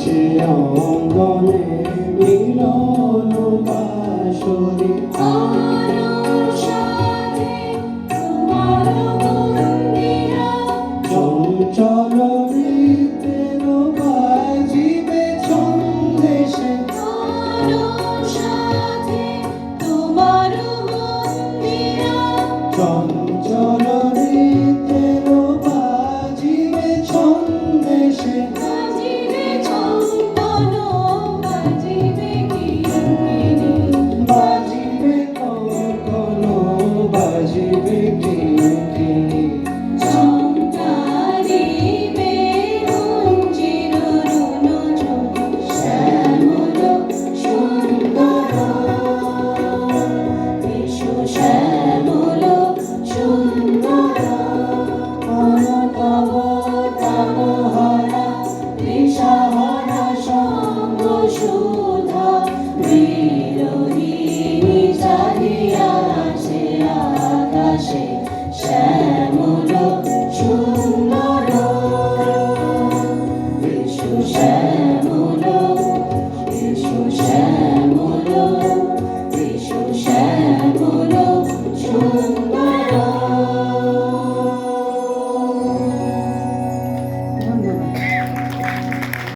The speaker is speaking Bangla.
বাজিছে অঙ্গনে মিলন বাসরে মোহনা বিষহরা সঙ্গ সুধা বিরোহিণী চালিয়া আছে আকাশে শ্যামল